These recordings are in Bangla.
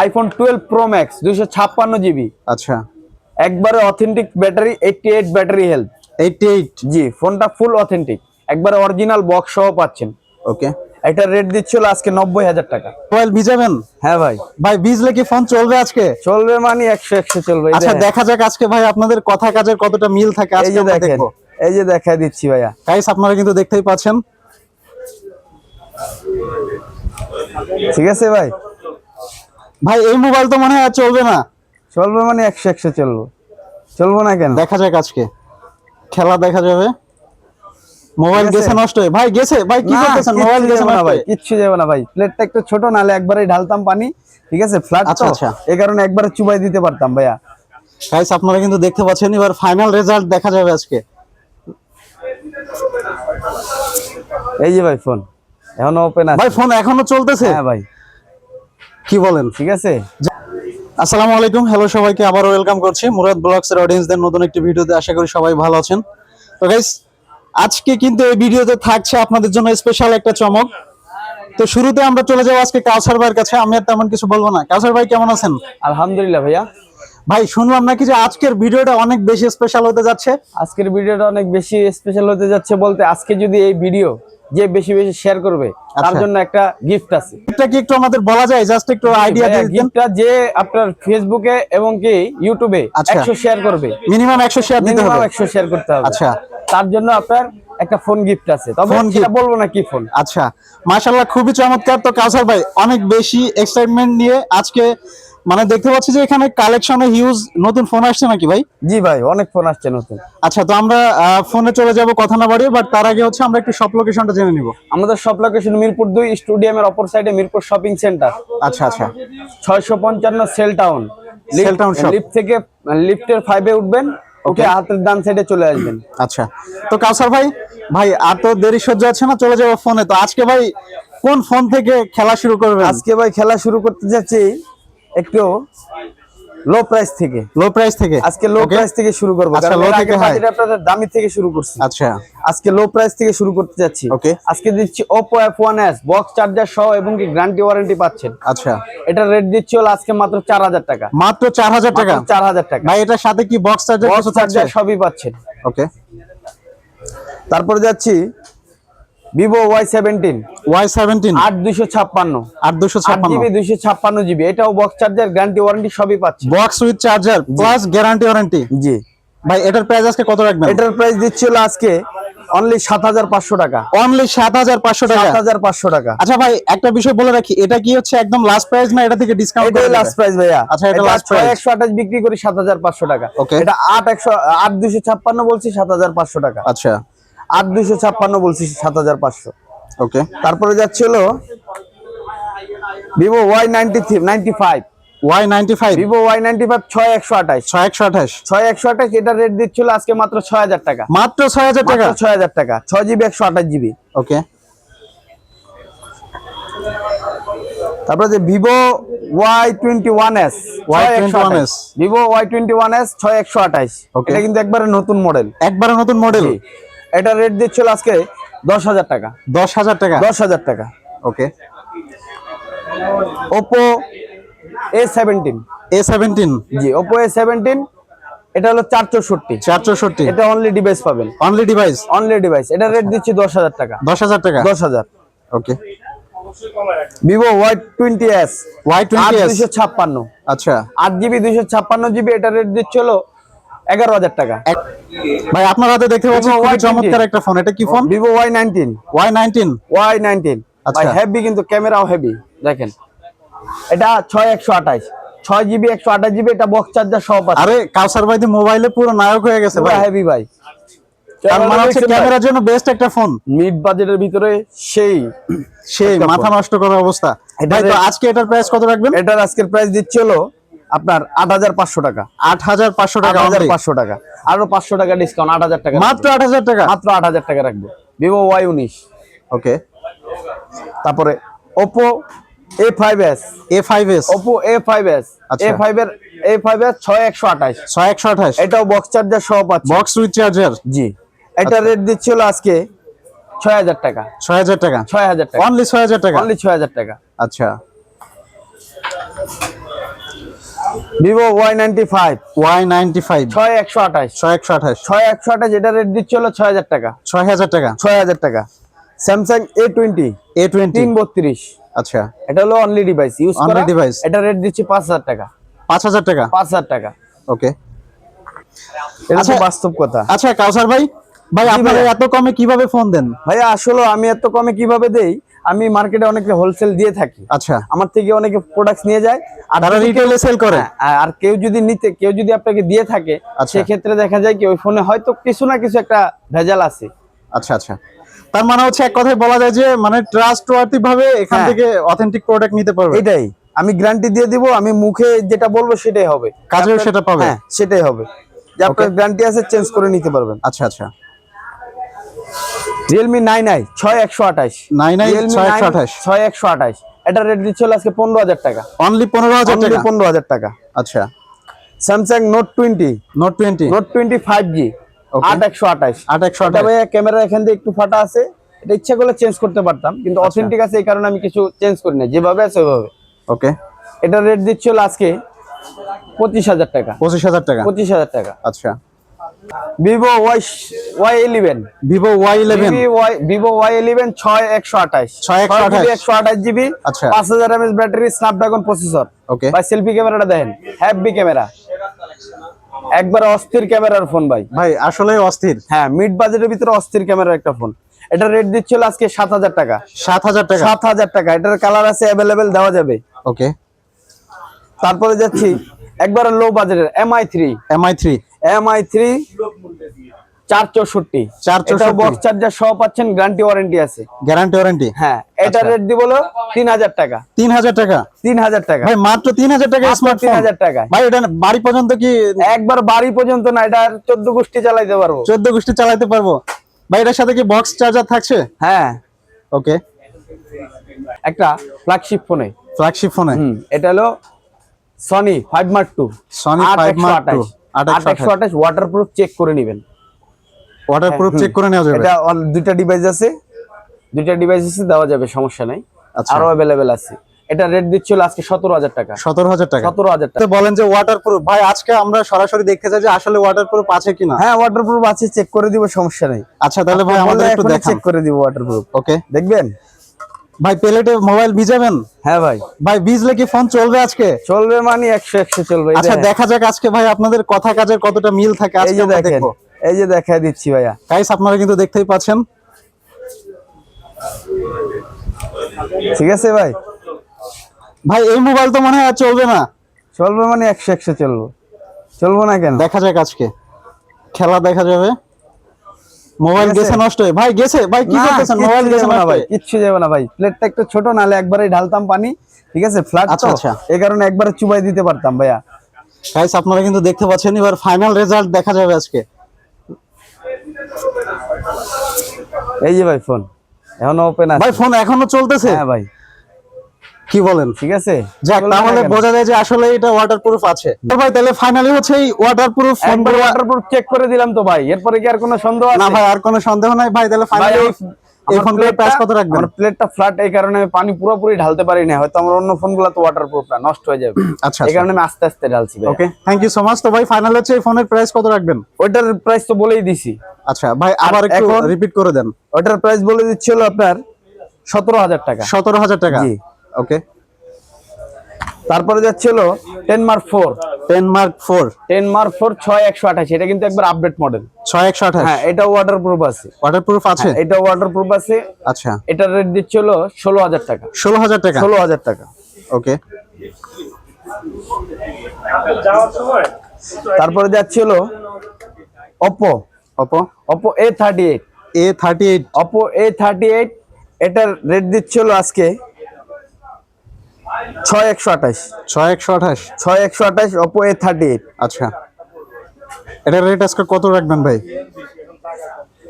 আইফোন টুয়েলভ প্রো ম্যাক্স দুইশো ছাপ্পান্ন জিবি আচ্ছা। একবারে authentic battery eighty eight battery health eighty eight জি ফোনটা ফুল অথেন্টিক একবারে অরিজিনাল বক্স সহ পাচ্ছেন। ওকে এটা রেট দিচ্ছিল আজকে নব্বই হাজার টাকা। মোবাইল ভিজাবেন? হ্যাঁ ভাই। ভাই ভিজলে কি ফোন চলবে আজকে? চলবে মানে একশো একশো চলবে। আচ্ছা দেখা যাক আজকে ভাই আপনাদের কথা কাজের কতটা মিল থাকে এই আজকে যে দেখেন। এই যে দেখাই দিচ্ছি ভাইয়া। গাইস আপনারা কিন্তু দেখতেই পাচ্ছেন। ঠিক আছে ভাই? ভাই এই মোবাইল তো মনে হয় আর চলবে না। চলবে মানে একশো একশো চলবো। চলবো না কেন? দেখা যাক আজকে। খেলা দেখা যাবে। মোবাইল গেছে নষ্ট হয়ে ভাই গেছে। ভাই কি করতেছেন? মোবাইল গেছে না ভাই? কিচ্ছু যাবে না ভাই। প্লেটটা একটু ছোট নালে একবারে ঢালতাম পানি। ঠিক আছে ফ্ল্যাট আচ্ছা, আচ্ছা। এই কারণে একবারে চুবাই দিতে পারতাম ভাইয়া। গাইস আপনারা কিন্তু দেখতে পাচ্ছেন এবার ফাইনাল রেজাল্ট দেখা যাবে আজকে। এই যে ভাই ফোন এখনও ওপেন আছে। ভাই ফোন এখনও চলতেছে? হ্যাঁ ভাই। কি বলেন ঠিক আছে? আসসালামু আলাইকুম হ্যালো সবাইকে আবার ওয়েলকাম করছি। মুরাদ ব্লগস এর অডিয়েন্সদের নতুন একটি ভিডিওতে আশা করি সবাই ভালো আছেন। তো গাইস আজকে কিন্তু এই ভিডিওতে থাকছে আপনাদের জন্য স্পেশাল একটা চমক। তো শুরুতে আমরা চলে যাব আজকে কাউসার ভাইয়ের কাছে। আমি আর তেমন কিছু বলব না। কাউসার ভাই কেমন আছেন? আলহামদুলিল্লাহ ভাইয়া। ভাই শুনলাম নাকি যে আজকের ভিডিওটা অনেক বেশি স্পেশাল হতে যাচ্ছে? আজকের ভিডিওটা অনেক বেশি স্পেশাল হতে যাচ্ছে বলতে আজকে যদি এই ভিডিও যে বেশি বেশি শেয়ার করবে তার আচ্ছা। জন্য একটা গিফট আছে। এটা কি একটু আমাদের বলা যায়? জাস্ট একটু আইডিয়া দিয়ে দিন গিফটটা যে আপনার ফেসবুকে এবং কি ইউটিউবে আচ্ছা। একশো শেয়ার করবে। মিনিমাম একশো শেয়ার দিতে মিনিমাম হবে। একশো শেয়ার করতে হবে। আচ্ছা। তার জন্য আপনার একটা ফোন গিফট আছে। তবে সেটা বলব না কি ফোন আচ্ছা। মাশাল্লাহ খুবই চমৎকার। তো কাউসার ভাই অনেক বেশি এক্সাইটমেন্ট নিয়ে আজকে মানে দেখতে পাচ্ছি যে এখানে কালেকশনে হিউজ নতুন ফোন আসছে নাকি ভাই? জি ভাই অনেক ফোন আসছে নতুন। আচ্ছা তো আমরা ফোনে চলে যাব কথা না বাড়িয়ে বাট তার আগে হচ্ছে আমরা একটু শপ লোকেশনটা জেনে নিব। আমাদের সব লোকেশন মিরপুর দুই স্টেডিয়ামের অপর সাইডে মিরপুর শপিং সেন্টার আচ্ছা আচ্ছা। ছয়শো পঞ্চান্ন cell town Town shop। Lift থেকে লিফটের ফাইভে উঠবেন ওকে হাতের ডান সাইডে চলে আসবেন। আচ্ছা। তো কাউসার ভাই ভাই আর তো দেরি সহ্য আছে না চলে যাব ফোনে তো আজকে ভাই কোন ফোন থেকে খেলা শুরু করবেন? আজকে ভাই খেলা শুরু করতে যাচ্ছি একটু লো প্রাইস থেকে। লো প্রাইস থেকে? আজকে লো? প্রাইস থেকে শুরু করব। আচ্ছা, এর থেকে আগে আপনাদের দামি থেকে শুরু করছি। আচ্ছা। আজকে লো প্রাইস থেকে শুরু করতে যাচ্ছি। ওকে আজকে দিচ্ছি Oppo F1s বক্স চার্জার সহ এবং কি গ্যারান্টি ওয়ারেন্টি পাচ্ছেন। আচ্ছা। এটা রেট দিচ্ছি হল আজকে মাত্র চার হাজার টাকা। মাত্র চার হাজার টাকা? চার হাজার টাকা। ভাই এটার সাথে কি বক্স চার্জার বক্স চার্জার সবই পাচ্ছেন। ওকে তারপরে যাচ্ছি Vivo Y seventeen Y seventeen আট দুইশো ছাপ্পান্ন। আট দুশো ছাপ্পান্ন। জিবি দুইশো ছাপ্পান্ন জিবি। এটাও বক্স চার্জার গ্যারান্টি ওয়ারেন্টি সবই পাচ্ছেন box with charger plus guarantee warranty জি। ভাই এটার প্রাইস আজকে কত রাখবেন? এটার প্রাইস দিচ্ছি হলো আজকে অনলি সাত হাজার পাঁচশো টাকা। অনলি সাত হাজার পাঁচশো টাকা। সাত হাজার পাঁচশো টাকা। আচ্ছা ভাই একটা বিষয় বলে রাখি এটা কি হচ্ছে একদম লাস্ট প্রাইস না এটা থেকে ডিসকাউন্ট এটাই লাস্ট প্রাইস ভাইয়া। আচ্ছা, এটা ছয় price। একশো আঠাশ বিক্রি করি সাত হাজার পাঁচশো টাকা। Okay. এটা আট একশো আট দুইশো ছাপ্পান্ন বলছি সাত হাজার পাঁচশো টাকা। আচ্ছা। আট দুইশো ছাপ্পান্ন বলছি সাত হাজার পাঁচশো। ওকে। তারপরে যাচ্ছে হলো Vivo Y ninety three ninety five Y ninety five Vivo Y ninety five ছয় একশো আঠাশ। ছয় একশো আঠাশ। ছয় একশো আঠাশ এটা রেট দিচ্ছিল আজকে মাত্র ছয় হাজার টাকা। মাত্র ছয় হাজার টাকা? ছয় হাজার টাকা ছয় জিবি একশো আঠাশ জিবি। ওকে। তারপরে যে Vivo Y twenty one S Y21s Vivo Y twenty one S ছয় একশো আঠাশ. এটা কিন্তু একবারে নতুন মডেল একবারে নতুন মডেল এটা রেট দিচ্ছিল আজকে দশ হাজার টাকা। দশ হাজার টাকা? দশ হাজার টাকা। Okay. Oppo A seventeen A seventeen G Oppo A seventeen এটা হলো চার চৌষট্টি চার চৌষট্টি এটা অনলি ডিভাইস পাবেন। অনলি ডিভাইস অনলি ডিভাইস এটা রেট দিচ্ছি দশ হাজার টাকা। দশ হাজার টাকা? দশ হাজার। Okay. Vivo Y twenty S Y twenty দুইশো ছাপ্পান্ন। আচ্ছা। আট জিবি দুইশো ছাপ্পান্ন জিবি এটা রেট দিচ্ছে হলো এগারো হাজার টাকা। ভাই আপনার হাতে দেখতে পাচ্ছি খুবই চমৎকার একটা ফোন এটা কি phone Vivo Y nineteen Y nineteen Y nineteen আচ্ছা। হেভি কিন্তু ক্যামেরাও হেভি দেখেন। এটা ছয় একশো আঠাশ। ছয় জিবি একশো আঠাশ জিবি এটা বক্স চার্জার সহ পাচ্ছে। আরে কাউসার ভাই মোবাইলে পুরো নায়ক হয়ে গেছে ভাই। হেভি ভাই। তার মানে ক্যামেরার জন্য বেস্ট একটা ফোন মিড বাজেটের ভিতরে সেই। সেই মাথা নষ্ট করার অবস্থা। আজকে এটার প্রাইস কত রাখবেন? এটার আজকের প্রাইস দিচ্ছে হলো আপনার আট হাজার পাঁচশো টাকা। আট হাজার পাঁচশো টাকা হাজার পাঁচশো টাকা। আরও পাঁচশো টাকা ডিসকাউন্ট আট হাজার টাকা মাত্র আট হাজার টাকা? মাত্র আট হাজার টাকা রাখব। ভিভো ওয়াই উনিশ। ওকে। তারপরে Oppo A five S A five S Oppo A five S. A five এর এ ফাইভ এর ছয় একশো আঠাশ। ছয় একশো আঠাশ? এটাও বক্স চার্জার সহ পাচ্ছে। বক্স উইথ চার্জার জি। এটা আচ্ছা। রেট দিচ্ছিল আজকে ছয় হাজার টাকা। ছয় হাজার টাকা? ছয় হাজার টাকা। অনলি ছয় হাজার টাকা? অনলি ছয় হাজার টাকা। আচ্ছা। Vivo Y ninety five Y ninety five ছয় একশো আঠাশ। ছয় একশো আঠাশ। ছয় একশো আঠাশ এটা রেট দিচ্ছে হলো ছয় হাজার টাকা। ছয় হাজার টাকা। ছয় হাজার টাকা। Samsung A twenty A twenty তিন বত্রিশ। আচ্ছা। এটা হলো অনলি ডিভাইস ইউজ করা device। এটা রেট দিচ্ছি পাঁচ হাজার টাকা। পাঁচ হাজার টাকা? পাঁচ হাজার টাকা। ওকে এটা তো আচ্ছা। বাস্তব কথা। আচ্ছা কাউসার ভাই ভাই আপনারা। এত কমে কীভাবে ফোন দেন? ভাইয়া আসলে আমি এত কমে কীভাবে দেই? আমি মার্কেটে অনেকে হোলসেল দিয়ে থাকি। আচ্ছা। আমার থেকে অনেকে প্রোডাক্ট নিয়ে যায়। আর তারা রিটেলে সেল করে? হ্যাঁ, আর কেউ যদি নিতে কেউ যদি আপনাকে দিয়ে থাকে আচ্ছা। সেক্ষেত্রে দেখা যায় কি ওই ফোনে হয়তো কিছু না কিছু একটা ভেজাল আছে। আচ্ছা আচ্ছা। তার মানে হচ্ছে এক কথায় বলা যায় যে মানে ট্রাস্ট ওয়ার্থি ভাবে এখান হ্যাঁ। থেকে অথেন্টিক প্রোডাক্ট নিতে পারবে। এটাই। আমি গ্যারান্টি দিয়ে দিব আমি মুখে যেটা বলব সেটাই হবে। কাজেও সেটা পাবে? হ্যাঁ সেটাই হবে। যে আপনার গ্যারান্টি আছে চেঞ্জ করে নিতে পারবেন। আচ্ছা আচ্ছা। রিয়েলমি নাইন আই ছয় একশো আঠাশ। নাইন নাইন ছয় একশো আঠাশ। ছয় একশো আঠাশ। এটা রেট দিচ্ছে হলো আজকে পনেরো হাজার টাকা। অনলি পনেরো হাজার টাকা? পনেরো হাজার টাকা। আচ্ছা। Samsung Note twenty Note twenty Note twenty five G আট একশো আঠাশ। আট একশো আঠাশ। ভাইয়া ক্যামেরা এখান দিয়ে একটু ফাটা আছে। এটা ইচ্ছা করলে চেঞ্জ করতে পারতাম কিন্তু আচ্ছা। অথেন্টিক আছে এই কারণে আমি কিছু চেঞ্জ করি না যেভাবে আছে ওইভাবে। ওকে এটা রেট দিচ্ছিল আজকে পঁচিশ হাজার টাকা। পঁচিশ হাজার টাকা? পঁচিশ হাজার টাকা। আচ্ছা। Vivo Y Y eleven Vivo Y eleven Vivo Y eleven ছয় একশো আঠাশ। ছয় একশো আঠাশ। একশো আঠাশ জিবি আচ্ছা। পাঁচ হাজার MS battery Snapdragon processor okay ভাই সেলফি ক্যামেরাটা দেখেন। হ্যাপি ক্যামেরা একবার অস্থির ক্যামেরার ফোন ভাই। ভাই আসলে অস্থির। হ্যাঁ মিড বাজেটের ভিতরে অস্থির ক্যামেরার একটা ফোন এটা রেট দিচ্ছিল আজকে সাত হাজার টাকা। সাত হাজার টাকা। সাত হাজার টাকা। এটার কালার আছে অ্যাভেলেবেল দেওয়া যাবে। ওকে তারপরে যাচ্ছি একবারে লো বাজেটের MI three MI three MI three চার চৌষট্টি। 464 বক্স চার্জার সহ পাচ্ছেন গ্যারান্টি ওয়ারেন্টি আছে। গ্যারান্টি ওয়ারেন্টি হ্যাঁ এটা আচ্ছা। রেট দিব হলো তিন হাজার টাকা। তিন হাজার টাকা? তিন হাজার টাকা। ভাই মাত্র তিন হাজার টাকা স্মার্টফোন 3000 টাকায়। ভাই এটা বাড়ি পর্যন্ত কি একবার বাড়ি পর্যন্ত না এটা চোদ্দ গোষ্ঠী চালাইতে পারব। চোদ্দ গোষ্ঠী চালাতে পারব? ভাই এটার সাথে কি বক্স চার্জার থাকছে? হ্যাঁ। ওকে একটা ফ্ল্যাগশিপ ফোনে ফ্ল্যাগশিপ ফোনে এটা হলো Sony five Mark two Sony 5 Mark II, আট আঠাশ ওয়াটার চেক করে নেবেন। ওয়াটারপ্রুফ চেক করে নেওয়া যাবে। এটা দুইটা ডিভাইস আছে। দুইটা ডিভাইস আছে দেওয়া যাবে সমস্যা নাই। আচ্ছা। আরও অ্যাভেলেবেল আছে। এটা রেট দিচ্ছিল আজকে সতেরো হাজার টাকা। সতেরো হাজার টাকা। সতেরো হাজার টাকা। বলেন যে ওয়াটারপ্রুফ ভাই আজকে আমরা সরাসরি দেখতে চাই যে আসলে ওয়াটারপ্রুফ আছে কিনা। হ্যাঁ ওয়াটার প্রুফ আছে চেক করে দিব সমস্যা নেই। আচ্ছা তাহলে ভাই আমাদের একটু চেক করে দিব ওয়াটার প্রুফ ওকে দেখবেন? ভাই প্লেটে মোবাইল ভিজাবেন? হ্যাঁ ভাই। ভাই ভিজলে কি ফোন চলবে আজকে? চলবে মানে একশো একশো চলবে আচ্ছা দেখা যাক আজকে ভাই আপনাদের কথা কাজের কতটা মিল থাকে এই আজকে যে আমরা দেখেন এই যে দেখাই দিচ্ছি ভাইয়া। গাইস আপনারা কিন্তু দেখতেই পাচ্ছেন। ঠিক আছে ভাই? ভাই এই মোবাইল তো মনে হয় চলবে না। চলবে মানে একশো একশো চলবো। চলবো না কেন? দেখা যাক আজকে। খেলা দেখা যাবে। মোবাইল গেছে? নষ্ট হয়ে ভাই গেছে। ভাই কি করতেছেন? মোবাইল গেছে না ভাই কিচ্ছু যাবে না ভাই। প্লেটটা একটু ছোট নালে একবারে ঢালতাম পানি ঠিক আছে? ফ্ল্যাট আচ্ছা, আচ্ছা। এই কারণে একবারে চুবাই দিতে পারতাম ভাইয়া। গাইস আপনারা কিন্তু দেখতে পাচ্ছেন এবার ফাইনাল রেজাল্ট দেখা যাবে আজকে। এই যে ভাই ফোন এখনও ওপেন আছে। ভাই ফোন এখনও চলতেছে? হ্যাঁ ভাই। কি বলেন? ঠিক আছে? যাক তাহলে বোঝা যায় যে আসলে এটা ওয়াটারপ্রুফ আছে। তো ভাই তাহলে ফাইনালি হচ্ছে এই ওয়াটারপ্রুফ ফোন একবার ওয়াটারপ্রুফ চেক করে দিলাম তো ভাই। এরপরে কি আর কোনো সন্দেহ আছে? না ভাই আর কোনো সন্দেহ নাই। ভাই তাহলে ফাইনালি এই- ফোনটার প্রাইস কত রাখবেন? আমার প্লেটটা ফ্ল্যাট এই কারণে আমি পানি পুরোপুরি ঢালতে পারি না হয়তো আমার অন্য ফোনগুলো তো ওয়াটারপ্রুফ না নষ্ট হয়ে যাবে। আচ্ছা এই কারণে আমি আস্তে আস্তে ঢালছি ভাই। Okay thank you so much তো ভাই ফাইনাল হচ্ছে এই ফোনের প্রাইস কত রাখবেন? ওইটার প্রাইস তো বলেই দিছি। আচ্ছা ভাই আবার একটু রিপিট করে দেন। ওইটার প্রাইস বলে দিচ্ছিল আপনার সতেরো হাজার টাকা। সতেরো হাজার টাকা। ওকে। তারপরে যাচ্ছিল ten Mark four ten Mark four ten Mark four ছয় একশো আঠাশ এটা কিন্তু একবার আপডেট মডেল ছয় একশো আঠাশ? হ্যাঁ এটা ওয়াটার প্রুফ আছে ওয়াটারপ্রুফ আছে? এটা ওয়াটার প্রুফ আছে। আচ্ছা। এটা রেট দিচ্ছিল ষোলো হাজার টাকা। ষোলো হাজার টাকা? ষোলো হাজার টাকা। ওকে। তারপরে যাচ্ছিল Oppo Oppo Oppo A thirty eight A thirty eight Oppo A thirty eight এটার রেট দিচ্ছিল আজকে ছয় একশো আঠাশ। ছয় একশো আঠাশ? ছয় একশো আঠাশ ওপো এ থার্টি এইট আচ্ছা। এটার রেট আজকে কত রাখবেন ভাই?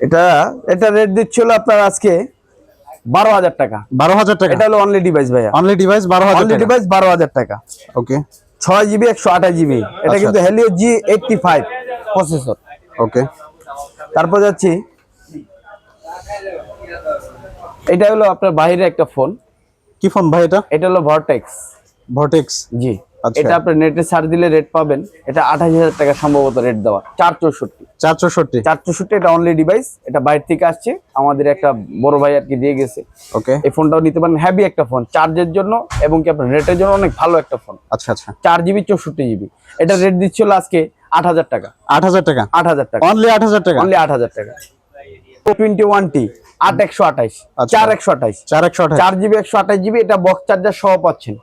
এটা এটা রেট দিচ্ছিল আপনার আজকে বারো হাজার টাকা। বারো হাজার টাকা? এটা হলো অনলি ডিভাইস ভাইয়া। অনলি ডিভাইস বারো হাজার অনলি ডিভাইস বারো হাজার টাকা। ওকে ছয় জিবি একশো আঠাশ জিবি। এটা আচ্ছা। কিন্তু Helio G eighty five processor okay তারপর যাচ্ছি। এটা হলো আপনার বাইরে একটা ফোন কি ফোন ভাই এটা? এটা হলো ভর্টেক্স ভটেক্স জি। আচ্ছা। এটা আপনি নেটে সার্চ দিলে রেট পাবেন। এটা আঠাশ হাজার টাকা সম্ভবত রেট দেওয়া। চার চৌষট্টি। চার চৌষট্টি? চার চৌষট্টি এটা অনলি ডিভাইস এটা বাইরে থেকে আসছে। আমাদের একটা বড় ভাই আর কি দিয়ে গেছে। ওকে। এই ফোনটাও নিতে পারেন। হ্যাভি একটা ফোন চার্জের জন্য এবং কি আপনার রেটের জন্য অনেক ভালো একটা ফোন আচ্ছা আচ্ছা। চার জিবি চৌষট্টি জিবি। এটা রেট দিচ্ছিল আজকে আট হাজার টাকা। আট হাজার টাকা? আট হাজার টাকা। অনলি আট হাজার টাকা? অনলি আট হাজার টাকা। টোয়েন্টি ওয়ান টি আট একশো আঠাইশ আচ্ছা। চার একশো আঠাইশ চার একশো চার জিবি একশো আঠাশ জিবি এটা বক্স চার্জার সহ পাচ্ছেন।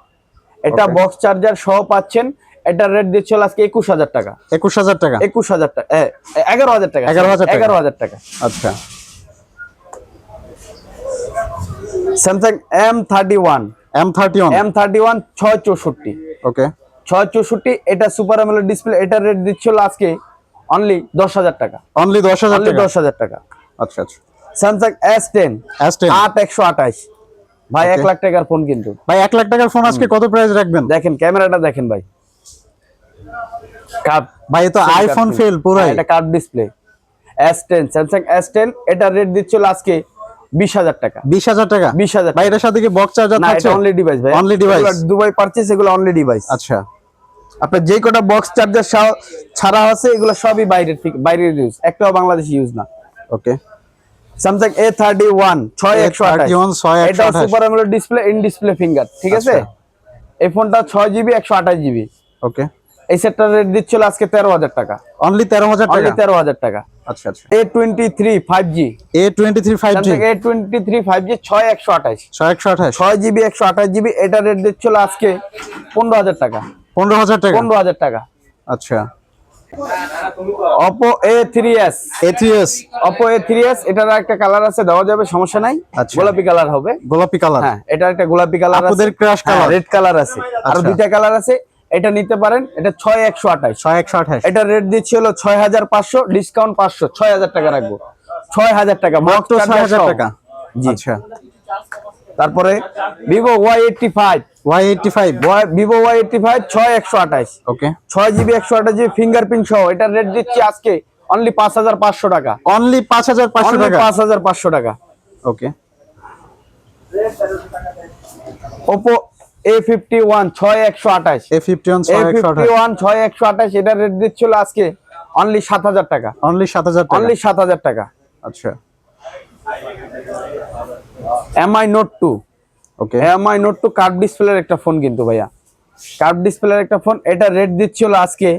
এটা বক্স চার্জার সহ পাচ্ছেন রেট দিচ্ছিল আজকে একুশ হাজার টাকা। একুশ হাজার টাকা? একুশ হাজার টাকা এগারো হাজার টাকা। 11,000 টাকা। এগারো হাজার টাকা। আচ্ছা। Samsung M thirty one M thirty one M thirty one ছয় চৌষট্টি। ওকে ছয় চৌষট্টি এটা সুপার ডিসপ্লে এটা রেট দিচ্ছিল আজকে অনলি দশ হাজার টাকা। অনলি দশ হাজার দশ হাজার টাকা। আচ্ছা আচ্ছা। Samsung S ten S ten আট একশো আঠাশ। ভাই এক লাখ টাকার ফোন কিন্তু। ভাই এক লাখ টাকার ফোন আজকে কত প্রাইস রাখবেন? দেখেন ক্যামেরাটা দেখেন ভাই। কাপ ভাই তো আইফোন ফেল পুরাই। এটা curve display S ten Samsung S ten এটা রেট দিচ্ছিল আজকে বিশ হাজার টাকা। বিশ হাজার টাকা? বিশ হাজার ভাই এটার সাথে কি বক্স চার্জার থাকছে? অনলি ডিভাইস ভাই। Device? এগুলো দুবাই পারচেস এগুলো অনলি ডিভাইস আচ্ছা। আপনার যে কটা বক্স চার্জার ছাড়া আছে এগুলো সবই বাইরের বাইরের ইউজ একটাও বাংলাদেশি ইউজ না। Okay Samsung A thirty one ছয় একশো আঠাশ A31 6128 এটা super AMOLED display in display finger ঠিক আছে? আচ্ছা। এই ফোনটা ছয় জিবি একশো আঠাশ জিবি ওকে এই সেটটার রেট দিচ্ছিল আজকে তেরো হাজার টাকা। অনলি তেরো হাজার অনলি টাকা তেরো হাজার টাকা। আচ্ছা আচ্ছা। A twenty three five G A twenty three five G A twenty three five G ছয় একশো আঠাশ। ছয় একশো আঠাশ? ছয় জিবি একশো আঠাশ জিবি এটা রেট দিচ্ছিল আজকে পনেরো হাজার টাকা। পনেরো হাজার টাকা? পনেরো হাজার টাকা। আচ্ছা। S Oppo A three S এটার একটা কালার আছে দেওয়া যাবে সমস্যা নাই। আচ্ছা। গোলাপি কালার হবে। গোলাপি কালার হ্যাঁ এটা একটা গোলাপি কালার আছে। আপুদের crush color। রেড কালার আছে। আর আচ্ছা। দুইটা কালার আছে এটা নিতে পারেন এটা ছয় একশো আঠাশ। ছয় একশো আঠাশ। এটা রেট দিচ্ছি হলো ছয় হাজার পাঁচশো ডিসকাউন্ট পাঁচশো ছয় হাজার টাকা রাখব। ছয় হাজার টাকা মাত্র ছয় হাজার। টাকা। জি। আচ্ছা। তারপরে Vivo Y eighty five Y eighty five Vivo Y eighty five ছয় একশো আঠাশ। ওকে ছয় জিবি একশো আঠাশ জিবি ফিঙ্গারপ্রিন্ট সহ। এটা রেট দিচ্ছি আজকে অনলি পাঁচ হাজার পাঁচশো টাকা। অনলি পাঁচ হাজার পাঁচশো টাকা? পাঁচ হাজার পাঁচশো টাকা। Okay Oppo A fifty one ছয় একশো আঠাশ। A fifty one A fifty one ছয় একশো আঠাশ এটা রেট দিচ্ছিল আজকে অনলি সাত হাজার টাকা। অনলি সাত হাজার টাকা? অনলি সাত হাজার টাকা। আচ্ছা। MI Note two okay MI Note two curve ডিসপ্লের একটা ফোন কিন্তু ভাইয়া। কার্ভ ডিসপ্লের একটা ফোন এটা রেট দিচ্ছিল আজকে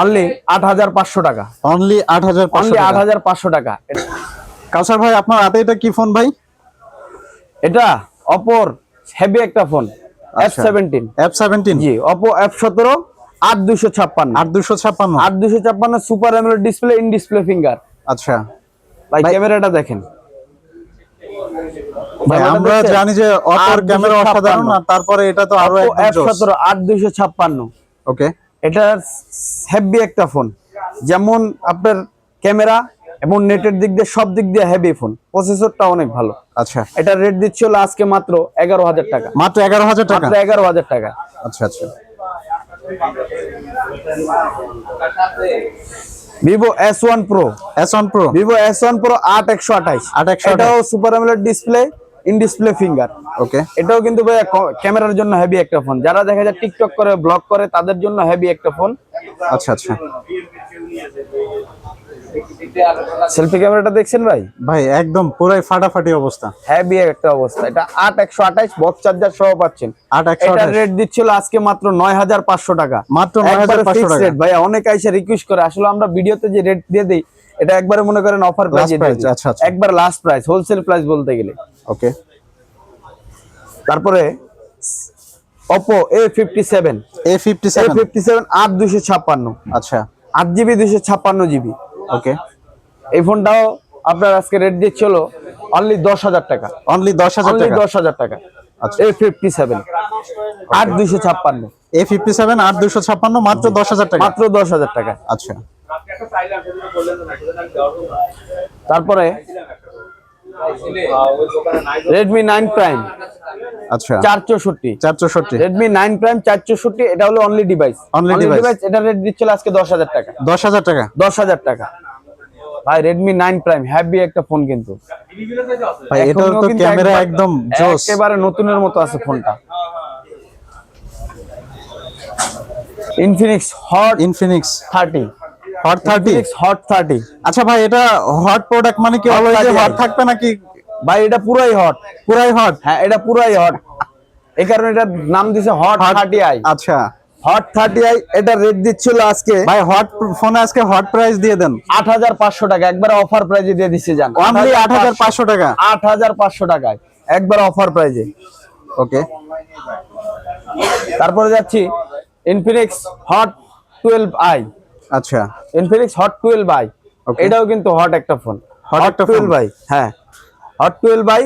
অনলি আট হাজার পাঁচশো টাকা। অনলি আট হাজার পাঁচশো অনলি আট টাকা হাজার পাঁচশো টাকা। কাউসার ভাই আপনার হাতে এটা কি ফোন ভাই? এটা অপর হেভি একটা phone F. Seventeen F seventeen জি অপো এফ সতেরো আট দুশো ছাপ্পান্ন। আট দুশো ছাপ্পান্ন। আট দুশো ছাপ্পান্ন super AMOLED display in display finger আচ্ছা। ভাই- ক্যামেরাটা দেখেন। ভাই আমরা জানি যে অপর 8 ক্যামেরা 256 অসাধারণ আর তারপরে এটা তো আরও Oppo একদম F17 আট দুশো ছাপ্পান্ন। ওকে। এটা হেভি একটা ফোন যেমন আপনার ক্যামেরা এবং নেটের দিক দিয়ে সব দিক দিয়ে হেভি ফোন প্রসেসরটা অনেক ভালো। আচ্ছা। এটা রেট দিচ্ছিল আজকে মাত্র এগারো হাজার টাকা। মাত্র এগারো হাজার টাকা? মাত্র এগারো হাজার টাকা। আচ্ছা আচ্ছা। Vivo S one Pro S one Pro Vivo S one Pro আট একশো আঠাইশ 8128 এটাও super AMOLED display in display finger okay এটাও কিন্তু ভাইয়া ক- ক্যামেরার জন্য হেভি একটা ফোন যারা দেখা যায় টিকটক করে ব্লগ করে তাদের জন্য হেভি একটা ফোন আচ্ছা আচ্ছা। সেলফি ক্যামেরাটা দেখছেন ভাই? ভাই একদম পুরাই ফাটাফাটি অবস্থা। হেভি একটা অবস্থা। এটা আট একশো আঠাইশ বক্স চার্জার সহ পাচ্ছেন। আট একশো এটা রেট দিচ্ছিল আজকে মাত্র নয় হাজার পাঁচশো টাকা। মাত্র 9,500 টাকা। রেট ভাইয়া। অনেক আইসা রিকোয়েস্ট করে আসলে আমরা ভিডিওতে যে রেট দিয়ে দেই এটা একবারে মনে করেন অফার প্রাইস আচ্ছা, আচ্ছা। একবার লাস্ট প্রাইস হোলসেল প্রাইস বলতে গেলে। ওকে? তারপরে Oppo A fifty seven A fifty seven seven আট দুশো ছাপ্পান্ন। আচ্ছা। আট জিবি দুশো ছাপ্পান্ন জিবি। ওকে। এই ফোনটাও আপনার আজকে রেট দিচ্ছিল অনলি দশ হাজার টাকা। অনলি দশ হাজার অনলি টাকা। দশ হাজার টাকা। আচ্ছা। এ ফিফটি সেভেন আট দুশো ছাপ্পান্ন। এ ফিফটি সেভেন আট দুশো ছাপ্পান্ন মাত্র দশ হাজার টাকা। মাত্র দশ হাজার টাকা। আচ্ছা। তারপরে রেডমি নাইন প্রাইম আচ্ছা চার চৌষট্টি চার চৌষট্টি রেডমি নাইন প্রাইম চার এটা হলো অনলি ডিভাইস Only device। এটা রেট দিচ্ছিল আজকে দশ হাজার টাকা। দশ হাজার টাকা? দশ হাজার টাকা। ভাই রেডমি নাইন প্রাইম হ্যাভি একটা ফোন কিন্তু। ভাই এখনও তো ক্যামেরা একদম জোস। একেবারে নতুনের মতো আছে ফোনটা। Infinix Hot Infinix thirty Hot thirty Infinix Hot thirty আচ্ছা ভাই এটা হট প্রোডাক্ট মানে কি অলওয়েজ হট থাকবে নাকি? ভাই এটা পুরাই হট পুরাই হট হ্যাঁ এটা পুরাই হট এই কারণে এটার নাম দিছে হট থার্টি আই আচ্ছা। হট থার্টি আই এটা রেট দিচ্ছিল আজকে। ভাই হট ফোনে আজকে হট প্রাইস দিয়ে দেন। আট হাজার পাঁচশো টাকা একবার অফার প্রাইজে দিয়ে দিচ্ছে জান। অনলি আট হাজার পাঁচশো। টাকা। আট হাজার পাঁচশো টাকায় একবার অফার প্রাইজে ওকে তারপরে যাচ্ছি ইনফিনিক্স হট টুয়েলভ আই আচ্ছা। ইনফিনিক্স হট টুয়েলভ বাই. এটাও কিন্তু হট একটা ফোন হট? টুয়েলভ আই হ্যাঁ। হট টুয়েলভ বাই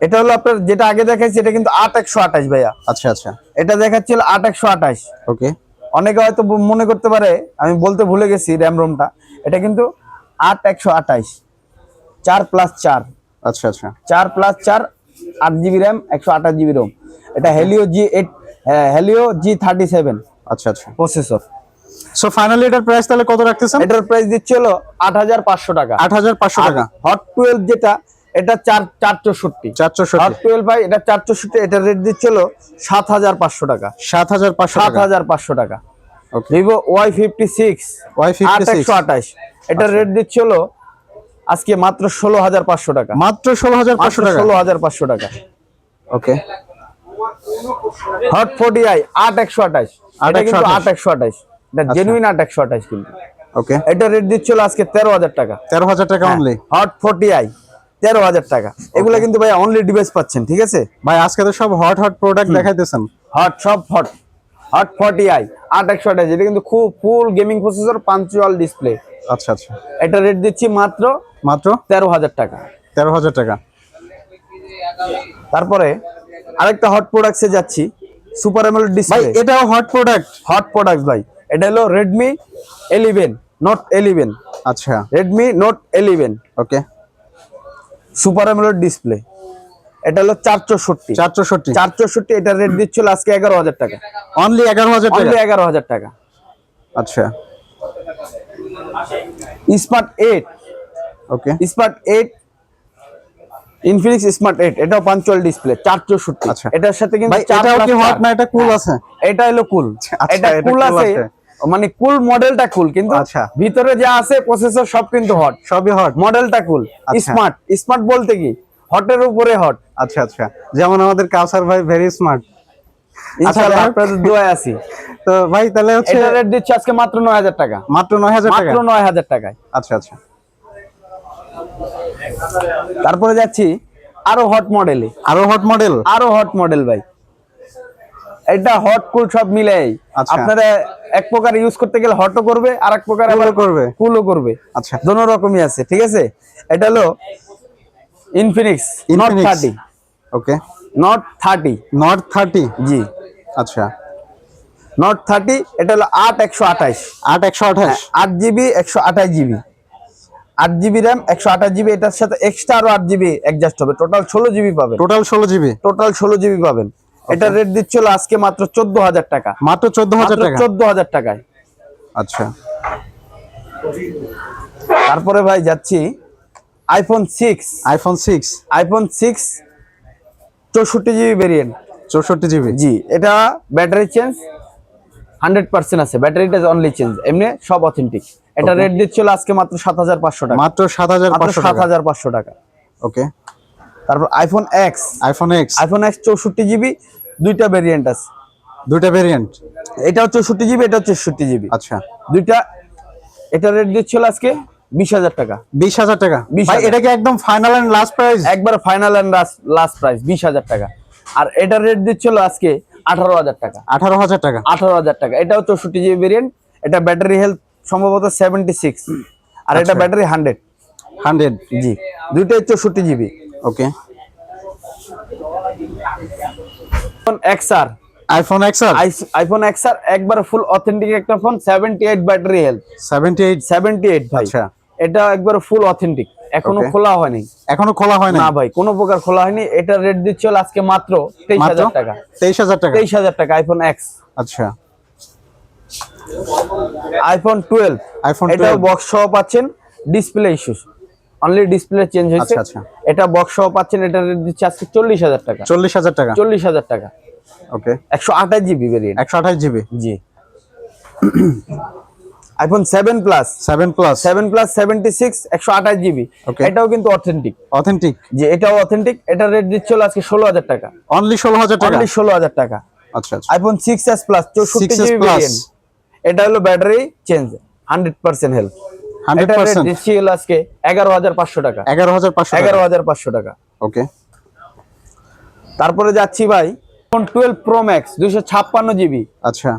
এটা হলো আপনার যেটা আগে দেখাচ্ছি এটা কিন্তু আট একশো আঠাশ ভাইয়া। আচ্ছা আচ্ছা। এটা দেখাচ্ছিল আট একশো আঠাশ। ওকে অনেকে হয়তো মনে করতে পারে আমি বলতে ভুলে গেছি র্যাম রোমটা এটা কিন্তু আট একশো আঠাশ। চার প্লাস চার। আচ্ছা আচ্ছা। চার প্লাস চার আট জিবি র্যাম একশো আঠাশ জিবি রোম এটা Helio G eight Helio G thirty seven আচ্ছা আচ্ছা। প্রসেসর সো ফাইনালি এটার প্রাইস তাহলে কত রাখতেছেন? এটার প্রাইস আট হাজার পাঁচশো টাকা। আট হাজার পাঁচশো টাকা। হট টুয়েলভ যেটা এটা চার চার চৌষট্টি হট টুয়েলভ ভাই এটা চার চৌষট্টি এটার রেট দিচ্ছিল সাত হাজার পাঁচশো টাকা। সাত হাজার পাঁচশো সাত হাজার পাঁচশো টাকা। Okay Vivo Y fifty six Y আট ফিফটি একশো আঠাশ। এটার রেট দিচ্ছিল আজকে মাত্র ষোলো হাজার পাঁচশো টাকা। মাত্র ষোলো হাজার পাঁচশো টাকা? ষোলো হাজার পাঁচশো টাকা। ওকে হট ফোর্টি আই আট একশো আঠাশ। আট একশো আঠাশ। এটা জেনুইন আট একশো আঠাশ কিন্তু ওকে। এটা রেট দিচ্ছিল আজকে তেরো হাজার টাকা। তেরো হাজার টাকা অনলি হট ফোর্টি আই তেরো হাজার টাকা। এগুলো কিন্তু ভাই অনলি ডিভাইস পাচ্ছেন ঠিক আছে? ভাই আজকে তো সব হট হট প্রোডাক্ট দেখাইতেছেন। হট সব হট হট ফর্টি আই আট একশো আঠাশ। এটা কিন্তু খুব ফুল গেমিং প্রসেসর পাঞ্চুয়াল ডিসপ্লে আচ্ছা আচ্ছা। এটা রেট দিচ্ছি মাত্র মাত্র? তেরো হাজার টাকা। তেরো হাজার টাকা। তারপরে আরেকটা হট প্রোডাক্টসে যাচ্ছি সুপার ডিসপ্লে এটাও হট প্রোডাক্ট হট প্রোডাক্ট ভাই। এটা হলো রেডমি এলিভেন নোট এলিভেন আচ্ছা। Redmi Note eleven okay. Super AMOLED display এটা হলো চার চৌষট্টি চার চৌষট্টি এটা রেট দিচ্ছিল আজকে এগারো হাজার টাকা। অনলি এগারো হাজার টাকা? অনলি এগারো হাজার টাকা। আচ্ছা। Smart eight okay. Smart eight Infinix Smart eight এটাও পাঞ্চুয়াল ডিসপ্লে চার চৌষট্টি আচ্ছা। এটার সাথে কিন্তু এটা কুল আছে? এটা হলো কুল আচ্ছা, এটা কুল আছে। মানে কুল মডেলটা কুল কিন্তু আচ্ছা। ভিতরে যা আছে প্রসেসর সব কিন্তু হট সবই হট মডেলটা কুল আচ্ছা। স্মার্ট স্মার্ট বলতে কি? হটের উপরে হট আচ্ছা আচ্ছা। যেমন আমাদের কাউসার ভাই ভেরি স্মার্ট ইনশাআল্লাহ আপনাদের দোয়ায় আছি। তো ভাই তাহলে হচ্ছে এটা রেট দিচ্ছে আজকে মাত্র নয় হাজার টাকা। মাত্র নয় হাজার টাকা? মাত্র টাকায়। আচ্ছা আচ্ছা। তারপরে যাচ্ছি আরও হট মডেলে আরও হট মডেল আরও হট মডেল ভাই। এটা হট কুল সব মিলাই। আচ্ছা। আপনারা এক প্রকার ইউজ করতে গেলে হটও করবে আর এক প্রকার আবার করবে। কুলও করবে। আচ্ছা। দোনো রকমই আছে ঠিক আছে? এটা হলো Infinix Note. Thirty okay Note thirty Note thirty জি। আচ্ছা। নট থার্টি এটা হলো আট একশো আঠাশ। আট একশো আঠাশ? আট জিবি একশো আঠাশ জিবি। আট জিবি র্যাম একশো আঠাশ জিবি এটার সাথে এক্সট্রা আরও আট জিবি অ্যাডজাস্ট হবে। টোটাল ষোলো জিবি পাবেন। টোটাল ষোলো জিবি? টোটাল ষোলো জিবি পাবেন। এটা রেট দিচ্ছিল আজকে মাত্র চোদ্দ হাজার টাকা। মাত্র চোদ্দ হাজার টাকা? চোদ্দ হাজার টাকায়। আচ্ছা। তারপরে ভাই যাচ্ছি iPhone six iPhone six iPhone six চৌষট্টি জিবি ভেরিয়েন্ট চৌষট্টি জিবি জি এটা ব্যাটারি চেঞ্জ হান্ড্রেড পার্সেন্ট আছে। ব্যাটারিটা অনলি চেঞ্জ এমনি সব অথেন্টিক এটা রেট দিচ্ছিল আজকে মাত্র সাত হাজার পাঁচশো টাকা। মাত্র সাত হাজার সাত হাজার পাঁচশো টাকা। ওকে তারপর iPhone X iPhone X iPhone X চৌষট্টি জিবি দুইটা ভেরিয়েন্ট আছে। দুইটা ভেরিয়েন্ট এটাও চৌষট্টি জিবি এটাও চৌষট্টি জিবি আচ্ছা। দুইটা এটা রেট দিচ্ছিল আজকে বিশ হাজার টাকা। বিশ হাজার টাকা? 20,000 ভাই এটা কি একদম ফাইনাল এন্ড লাস্ট প্রাইস একবার ফাইনাল এন্ড লাস্ট প্রাইস বিশ হাজার টাকা। আর এটার রেট দিচ্ছিল আজকে আঠারো হাজার টাকা। আঠারো হাজার টাকা? আঠারো হাজার টাকা। এটাও চৌষট্টি জিবি ভেরিয়েন্ট এটা ব্যাটারি হেলথ সম্ভবত সেভেন্টি সিক্স আর এটা। ব্যাটারি হান্ড্রেড হান্ড্রেড জি। দুইটাই চৌষট্টি GB okay X R iPhone X R iPhone X R একবার ফুল অথেন্টিক একটা phone seventy eight battery health seventy eight seventy eight ভাই। আচ্ছা। এটা একবার ফুল অথেন্টিক এখনও খোলা হয়নি। এখনও খোলা হয় না ভাই কোনো প্রকার খোলা হয়নি। এটা রেট দিচ্ছিল আজকে মাত্র তেইশ মাত্র হাজার টাকা। তেইশ হাজার টাকা? তেইশ হাজার টাকা আইফোন এক্স আচ্ছা। আইফোন টুয়েলভ iPhone এটা বক্স সহ পাচ্ছেন display issues only display change হয়েছে। আচ্ছা, আচ্ছা। এটা বক্স সহ পাচ্ছেন এটা দিচ্ছে আজকে চল্লিশ হাজার টাকা। চল্লিশ হাজার টাকা। চল্লিশ হাজার টাকা। ওকে একশো আঠাশ জিবি ভেরিয়েন্ট একশো আঠাশ জিবি। জি। IPhone seven plus seven plus seven plus seventy six একশো আঠাশ জিবি. এটাও কিন্তু অথেন্টিক অথেন্টিক যে এটাও অথেন্টিক এটা রেট দিচ্ছিল আজকে ষোলো হাজার টাকা। অনলি ষোলো হাজার টাকা? অনলি ষোলো হাজার টাকা। আচ্ছা আইফোন সিক্স এস প্লাস চৌষট্টি জিবি। এটা হলো battery change hundred percent health 100% এটা দিচ্ছি হলো আজকে এগারো হাজার পাঁচশো টাকা। এগারো হাজার পাঁচশো এগারো হাজার পাঁচশো টাকা। ওকে তারপরে যাচ্ছি ভাই ফোন টুয়েলভ প্রো ম্যাক্স দুইশো ছাপ্পান্ন জিবি আচ্ছা।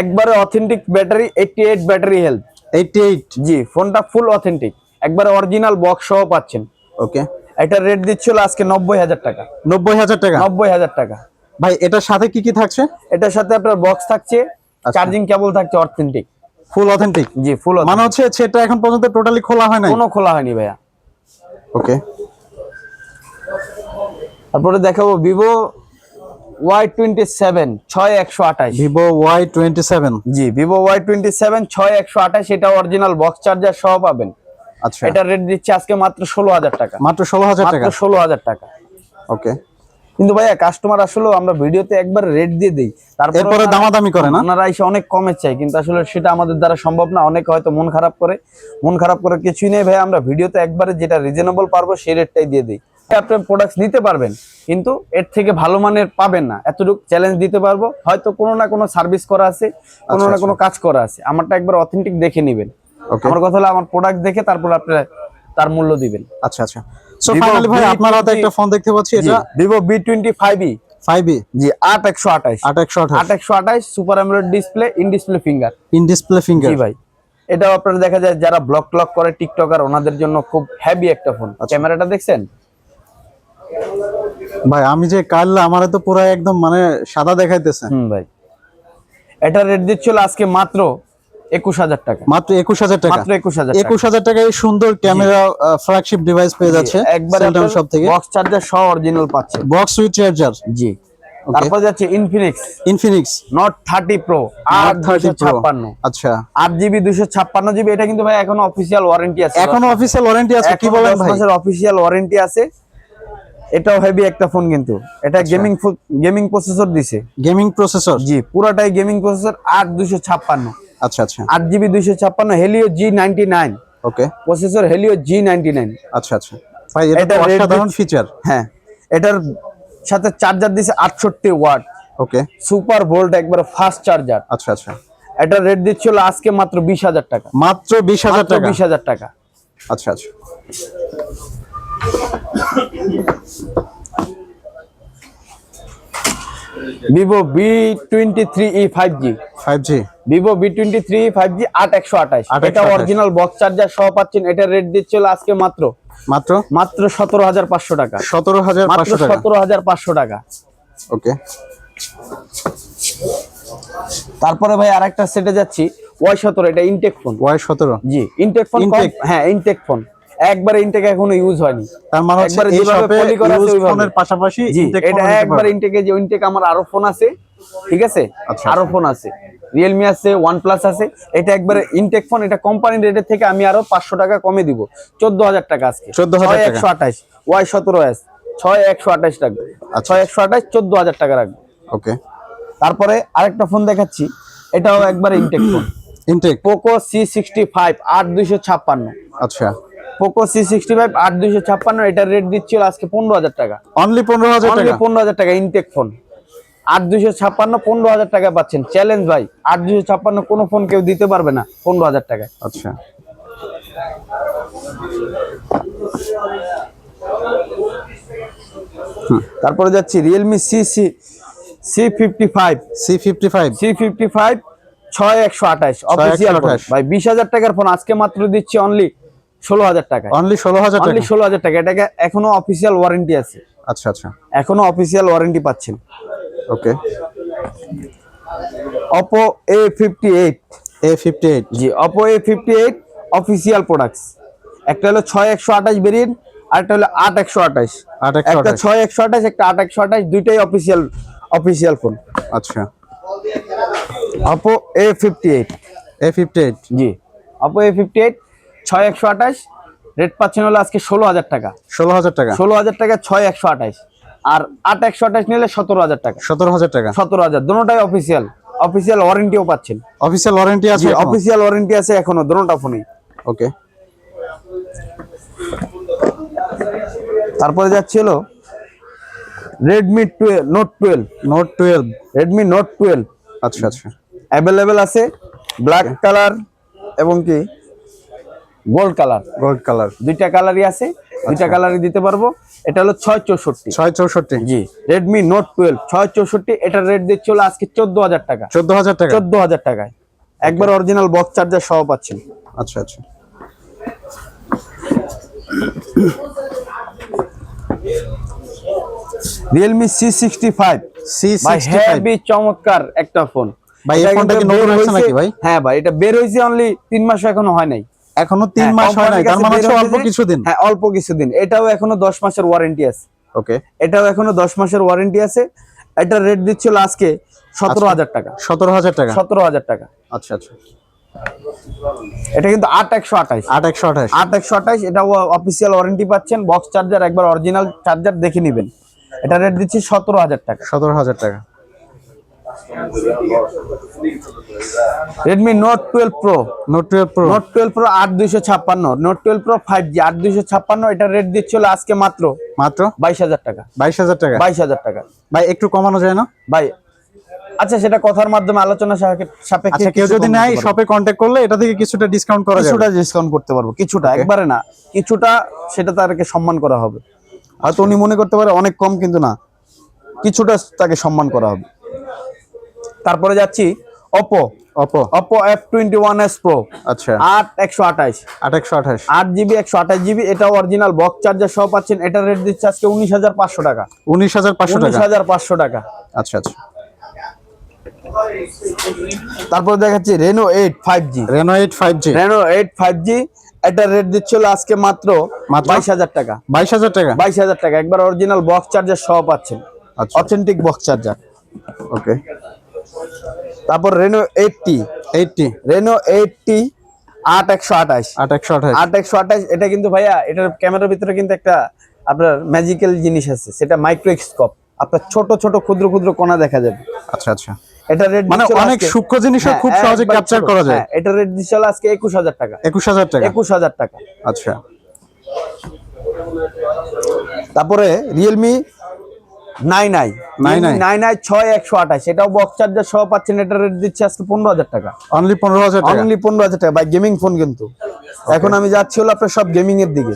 একবারে authentic battery eighty eight battery health eighty eight জি ফোনটা ফুল অথেন্টিক একবারে অরিজিনাল বক্স সহ পাচ্ছেন। ওকে এটা রেট দিচ্ছিল আজকে নব্বই হাজার টাকা। নব্বই হাজার টাকা? নব্বই হাজার টাকা। ভাই এটার সাথে কি কি থাকছে? এটার সাথে আপনার বক্স থাকছে আচ্ছা। চার্জিং কেবল থাকছে অথেন্টিক ফুল অথেন্টিক জি ফুল মানে হচ্ছে সেটা এখন পর্যন্ত টোটালি খোলা হয় নাই? কোনো খোলা হয়নি ভাইয়া। ওকে তারপরে দেখাবো ভিভো ওয়াই টোয়েন্টি সেভেন ছয় একশো আঠাশ। ভিভো ওয়াই টোয়েন্টি সেভেন জি ভিভো ওয়াই টোয়েন্টি সেভেন ছয় একশো আঠাশ এটা অরিজিনাল বক্স চার্জার সহ পাবেন। আচ্ছা। এটা রেট দিচ্ছে আজকে মাত্র ষোলো হাজার টাকা। মাত্র ষোলো হাজার টাকা? ষোলো হাজার টাকা। ওকে কিন্তু ভাইয়া কাস্টমার আসলে আমরা ভিডিওতে একবার রেট দিয়ে দিই। তারপরে দামাদামি করে না? ওনারা এসে অনেক কমে চাই কিন্তু আসলে সেটা আমাদের দ্বারা সম্ভব না। অনেক হয়তো মন খারাপ করে। মন খারাপ করে কিছুই নেই ভাই আমরা ভিডিওতে একবারে যেটা রিজনেবল পারব সেই রেটটাই দিয়ে দিই। আপনি প্রোডাক্ট নিতে পারবেন কিন্তু এর থেকে ভালো মানের পাবেন না। এতটুকু চ্যালেঞ্জ দিতে পারব। হয়তো কোনো না কোনো সার্ভিস করা আছে কোনো আচ্ছা, না কোনো কাজ করা আছে। আমারটা একবার অথেন্টিক দেখে নেবেন। আমার কথা হলো আমার প্রোডাক্ট দেখে তারপর আপনারা তার মূল্য দিবেন। আচ্ছা আচ্ছা। সো ফাইনালি ভাই আপনার হাতে একটা ফোন দেখতে পাচ্ছি এটা? ফাইভ ই ফাইভ ই জি আট একশো আঠাশ। আট একশো আঠাশ। আট একশো আঠাশ super AMOLED display in display finger in display finger জি ভাই। এটাও আপনারা দেখা যায় যারা ব্লক টক করে টিকটকার ওনাদের জন্য খুব হেভি একটা ফোন আচ্ছা। ক্যামেরাটা দেখছেন? ভাই আমি যে কাল আমার তো পুরো একদম মানে সাদা দেখাইতেছে। হুম ভাই। এটা রেট দিচ্ছিল আজকে মাত্র একুশ হাজার টাকা। মাত্র একুশ হাজার টাকা? মাত্র একুশ হাজার একুশ হাজার টাকায় সুন্দর ক্যামেরা ফ্ল্যাগশিপ ডিভাইস পেয়ে যাচ্ছে একবার সব থেকে। বক্স চার্জার সহ অরিজিনাল পাচ্ছে। বক্স উইথ চার্জার জি। তারপর যাচ্ছে Infinix Infinix Note thirty Pro আর দুশো ছাপ্পান্ন। আচ্ছা। আট জিবি দুশো ছাপ্পান্ন জিবি এটা কিন্তু ভাই এখনও অফিসিয়াল ওয়ারেন্টি আছে। এখনও অফিসিয়াল ওয়ারেন্টি আছে কি এখনও বলেন ভাই? অফিসিয়াল ওয়ারেন্টি আছে। এটাও হেভি একটা ফোন কিন্তু। এটা আচ্ছা। গেমিং গেমিং প্রসেসর দিছে। গেমিং প্রসেসর জি পুরাটাই গেমিং প্রসেসর আট দুশো ছাপ্পান্ন। আচ্ছা আচ্ছা। আট জিবি দুইশো ছাপ্পান্ন Helio G ninety nine okay processor Helio G ninety nine আচ্ছা আচ্ছা। ভাই এটা অসাধারণ ফিচার হ্যাঁ এটার সাথে চার্জার দিছে আটষট্টি ওয়াট। ওকে সুপার ভোল্ট একবার ফাস্ট চার্জার আচ্ছা আচ্ছা। এটা রেট দিচ্ছিল আজকে মাত্র বিশ হাজার টাকা। মাত্র বিশ হাজার টাকা? বিশ হাজার টাকা। আচ্ছা আচ্ছা। Vivo B twenty three E five G five G Vivo B twenty three five G আট একশো আঠাশ এটা অরিজিনাল বক্স চার্জার সহ পাচ্ছেন। এটা রেট দিচ্ছিল আজকে মাত্র। মাত্র? মাত্র সতেরো হাজার পাঁচশো টাকা। সতেরো হাজার পাঁচশো টাকা। সতেরো হাজার পাঁচশো টাকা। ওকে। তারপরে ভাই আরেকটা সেটে যাচ্ছি। ওয়াই সতেরো এটা ইনটেক ফোন ওয়াই সতেরো। জি ইনটেক ফোন হ্যাঁ ইনটেক ফোন একবারে ইনটেক এখনও ইউজ হয়নি। তার মানে একবারে যেভাবে শপে করা আছে ফোনের পাশাপাশি এটা একবার। ইনটেকে যে ইনটেক আমার আরও ফোন আছে ঠিক আছে? আচ্ছা, আরও ফোন আছে। রিয়েলমি আছে ওয়ান প্লাস আছে। এটা একবারে ইনটেক ফোন এটা কোম্পানি রেটের থেকে আমি আরও পাঁচশো টাকা কমে দিব। চোদ্দ হাজার টাকা আজকে। 14,000 টাকা। একশো আঠাশ। ওয়াই সতেরো এস ছয় একশো আঠাশ টাকা আচ্ছা। ছয় একশো আঠাশ চোদ্দ হাজার টাকা রাখব। ওকে। তারপরে আরেকটা ফোন দেখাচ্ছি। এটাও একবারে intact phone intact Poco C sixty five আট দুইশো ছাপ্পান্ন। আচ্ছা। পোকো সি সিক্সটি ফাইভ আট দুইশো ছাপ্পান্ন এটার রেট দিচ্ছিল আজকে পনেরো হাজার টাকা। অনলি পনেরো হাজার টাকা? পনেরো হাজার টাকা ইনটেক ফোন আট দুইশো ছাপ্পান্ন পনেরো হাজার টাকা পাচ্ছেন। চ্যালেঞ্জ ভাই আট দুইশো ছাপ্পান্ন কোনো ফোন কেউ দিতে পারবে না পনেরো হাজার টাকায়। আচ্ছা। তারপরে যাচ্ছি Realme C C C fifty five C fifty five C fifty five ছয় একশো আঠাশ অফিসিয়াল 6128 ভাই বিশ হাজার টাকার ফোন আজকে মাত্র দিচ্ছি অনলি ষোলো হাজার টাকা অনলি ষোলো হাজার টাকা। অনলি ষোলো হাজার টাকা এটাকে এখনও অফিসিয়াল ওয়ারেন্টি আছে। আচ্ছা আচ্ছা। এখনও অফিসিয়াল ওয়ারেন্টি পাচ্ছেন। Okay Oppo A fifty eight A fifty eight G Oppo A fifty eight official products একটা হলো ছয় একশো আঠাশ ভেরিয়েন্ট আর একটা হলো আট একশো আঠাশ। একটা ছয় একশো আঠাশ একটা আট একশো আঠাশ দুইটাই অফিসিয়াল অফিসিয়াল ফোন আচ্ছা। Oppo A fifty eight A fifty eight G Oppo A fifty eight ছয় একশো আঠাশ রেট পাচ্ছেন হলো আজকে ষোলো হাজার টাকা। ষোলো হাজার টাকা। ষোলো হাজার টাকা ছয় একশো আঠাশ। আর আট একশো আঠাশ নিলে সতেরো হাজার টাকা। সতেরো হাজার টাকা। সতেরো হাজার। দুটাই অফিসিয়াল অফিসিয়াল ওয়ারেন্টিও পাচ্ছেন। অফিসিয়াল ওয়ারেন্টি আছে? অফিসিয়াল ওয়ারেন্টি আছে এখনও দোনোটা ফোনে ওকে তারপরে যাচ্ছে হলো Redmi twelve note twelve note twelve Redmi note twelve আচ্ছা আচ্ছা। অ্যাভেলেবেল আছে ব্ল্যাক কালার এবং কি? গোল্ড কালার গোল্ড কালার দুইটা কালারই আছে দুইটা কালারই দিতে পারব। এটা হলো ছয় চৌষট্টি। ছয় চৌষট্টি। জি রেডমি নোট টুয়েলভ ছয় চৌষট্টি এটার রেট দিচ্ছে হলো আজকে চোদ্দ হাজার টাকা। চোদ্দ হাজার টাকা? চোদ্দ হাজার টাকায়। একবার অরিজিনাল বক্স চার্জার সহ পাচ্ছেন। আচ্ছা আচ্ছা। Realme C sixty five C heavy চমৎকার একটা ফোন ভাই, এই ফোনটা কি নতুন আসছে নাকি ভাই? হ্যাঁ ভাই এটা বের হয়েছে অনলি তিন মাস এখনও হয় নাই। এখনও তিন হ্যাঁ, মাস হয় নাই তার মানে হচ্ছে অল্প কিছুদিন। হ্যাঁ অল্প কিছুদিন। এটাও এখনও দশ মাসের ওয়ারেন্টি আছে। ওকে এটাও এখনও দশ মাসের ওয়ারেন্টি আছে। এটার রেট দিচ্ছিল আজকে সতেরো হাজার টাকা। সতেরো হাজার টাকা? সতেরো হাজার টাকা। আচ্ছা আচ্ছা। এটা কিন্তু আট একশো আঠাইশ আট একশো আঠাশ। আট একশো আঠাইশ এটাও অফিসিয়াল ওয়ারেন্টি পাচ্ছেন। বক্স চার্জার একবার অরিজিনাল চার্জার দেখে নেবেন। এটা রেট দিচ্ছি সতেরো হাজার টাকা। সতেরো হাজার টাকা। Redmi note twelve Pro note twelve Pro note twelve Pro আট দুইশো ছাপ্পান্ন। Note twelve Pro five G আট দুইশো ছাপ্পান্ন এটা রেট দিচ্ছিল আজকে মাত্র মাত্র? বাইশ হাজার টাকা। বাইশ হাজার টাকা? বাইশ হাজার টাকা। ভাই একটু কমানো যায় না? ভাই আচ্ছা সেটা কথার মাধ্যমে আলোচনা সাপেক্ষে- আচ্ছা কেউ যদি নেয় শপে কন্ট্যাক্ট করলে এটা থেকে কিছুটা ডিসকাউন্ট করা কিছুটা ডিসকাউন্ট করতে পারব কিছুটা একবারে না। কিছুটা সেটা তাদেরকে সম্মান করা হবে। হয়তো উনি মনে করতে পারে অনেক কম কিন্তু না। কিছুটা তাকে সম্মান করা হবে। তারপরে যাচ্ছি Oppo Oppo Oppo F twenty one S Pro আচ্ছা। আট একশো আঠাইশ আট একশো আঠাশ। আট জিবি একশো আঠাশ জিবি এটা অরিজিনাল বক্স চার্জার সহ পাচ্ছেন। এটার রেট দিচ্ছে আজকে উনিশ হাজার পাঁচশো টাকা। উনিশ হাজার পাঁচশো উনিশ হাজার পাঁচশো টাকা। আচ্ছা আচ্ছা। তারপর দেখাচ্ছি Reno eight five G Reno eight five G Reno eight five G এটার রেট দিচ্ছিল আজকে মাত্র? বাইশ হাজার টাকা। বাইশ হাজার টাকা। বাইশ হাজার টাকা। একবার অরিজিনাল বক্স চার্জার সহ পাচ্ছেন। অথেন্টিক বক্স চার্জার ওকে তারপর Reno eighty eighty Reno eighty আট একশো আঠাশ। আট একশো আঠাশ। আট একশো আঠাশ এটা কিন্তু ভাইয়া এটার ক্যামেরার ভিতরে কিন্তু একটা আপনার ম্যাজিক্যাল জিনিস আছে সেটা মাইক্রোস্কোপ আপনার ছোট ছোট ক্ষুদ্র ক্ষুদ্র কণা দেখা যাবে। আচ্ছা আচ্ছা। এটা রেট মানে অনেক সূক্ষ্ম জিনিসও খুব সহজে ক্যাপচার করা যায়। এটা রেট দিচ্ছিল আজকে একুশ হাজার টাকা। একুশ হাজার টাকা? একুশ হাজার টাকা। আচ্ছা। তারপরে Realme nine I 9i nine I ছয় একশো আঠাশ। এটাও বক্স চার্জার সহ পাচ্ছেন এটা রেট দিচ্ছে আজকে পনেরো হাজার টাকা। অনলি পনেরো হাজার অনলি পনেরো হাজার টাকা বাই গেমিং ফোন কিন্তু। এখন আমি যাচ্ছি হলো আপনার সব গেমিং এর দিকে।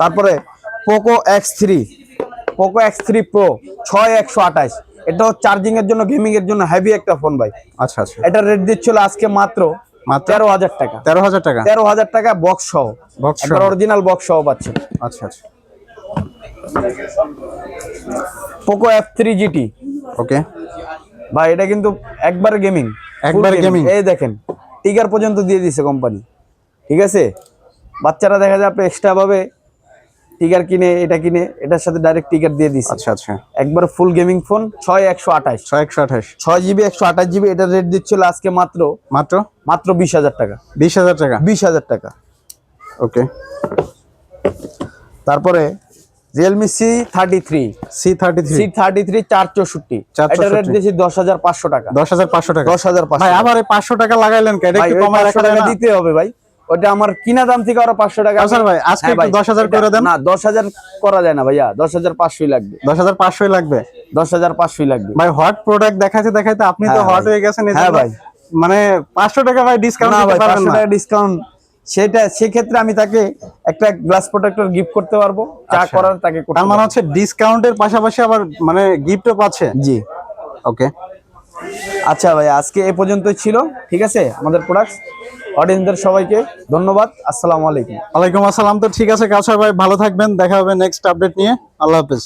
তারপরে Poco X three Poco X three Pro ছয় একশো আঠাশ। এটাও চার্জিং এর জন্য গেমিং এর জন্য হেভি একটা ফোন ভাই। আচ্ছা আচ্ছা। এটা রেট দিচ্ছিল আজকে মাত্র মাত্র তেরো হাজার টাকা। তেরো হাজার টাকা? তেরো হাজার টাকা বক্স সহ। বক্স অরিজিনাল বক্স সহ পাচ্ছেন। আচ্ছা আচ্ছা। Poco F three GT okay ভাই এটা কিন্তু একবার গেমিং একবারে gaming। এই দেখেন টিকার পর্যন্ত দিয়ে দিছে কোম্পানি ঠিক আছে? বাচ্চারা দেখা যায় আপনি এক্সট্রা ভাবে টিকার কিনে এটা কিনে এটার সাথে ডাইরেক্ট টিকার দিয়ে দিছে। আচ্ছা আচ্ছা। একবার ফুল গেমিং ফোন ছয় একশো আঠাশ। ছয় একশো আঠাশ। ছয় জিবি একশো আঠাশ জিবি এটার রেট দিচ্ছিল আজকে মাত্র মাত্র? মাত্র বিশ হাজার টাকা। বিশ হাজার টাকা? বিশ হাজার টাকা। ওকে তারপরে Realme C thirty three C thirty three C thirty three চার চৌষট্টি। 464 এটার রেট দিয়েছি দশ হাজার পাঁচশো টাকা। দশ হাজার পাঁচশো টাকা। দশ হাজার পাঁচশো ভাই আবার পাঁচশো টাকা লাগাইলেন কে? এটা ভাই, একটু ওই কমায় 500 রাখা টাকা দিতে হবে ভাই। ওটা আমার কিনা দাম থেকে আরও পাঁচশো টাকা কাউসার ভাই, আজকে হ্যাঁ 10,000 এটা- করে দেন। না দশ হাজার করা যায় না ভাইয়া দশ হাজার পাঁচশোই লাগবে। দশ হাজার পাঁচশোই লাগবে? দশ হাজার পাঁচশোই লাগবে। ভাই হট প্রোডাক্ট দেখাতে দেখাতে আপনি তো হ্যাঁ হট হয়ে গেছেন হ্যাঁ ভাই। মানে পাঁচশো টাকা ভাই ডিসকাউন্ট না ভাই পাঁচশো টাকা ডিসকাউন্ট সেটা সেক্ষেত্রে আমি তাকে একটা গ্লাস প্রোটেক্টর গিফট করতে পারব। যা আচ্ছা। করার তাকে তার মানে হচ্ছে ডিসকাউন্টের পাশাপাশি আবার মানে গিফটও পাচ্ছে? জি। ওকে আচ্ছা ভাই আজকে এ পর্যন্তই ছিল। ঠিক আছে? আমাদের প্রোডাক্ট অডিয়েন্সদের সবাইকে ধন্যবাদ। আসসালামু আলাইকুম। ওয়ালাইকুম আসসালাম। তো ঠিক আছে কাউসার ভাই ভালো থাকবেন। দেখা হবে নেক্সট আপডেট নিয়ে। আল্লাহ হাফেজ।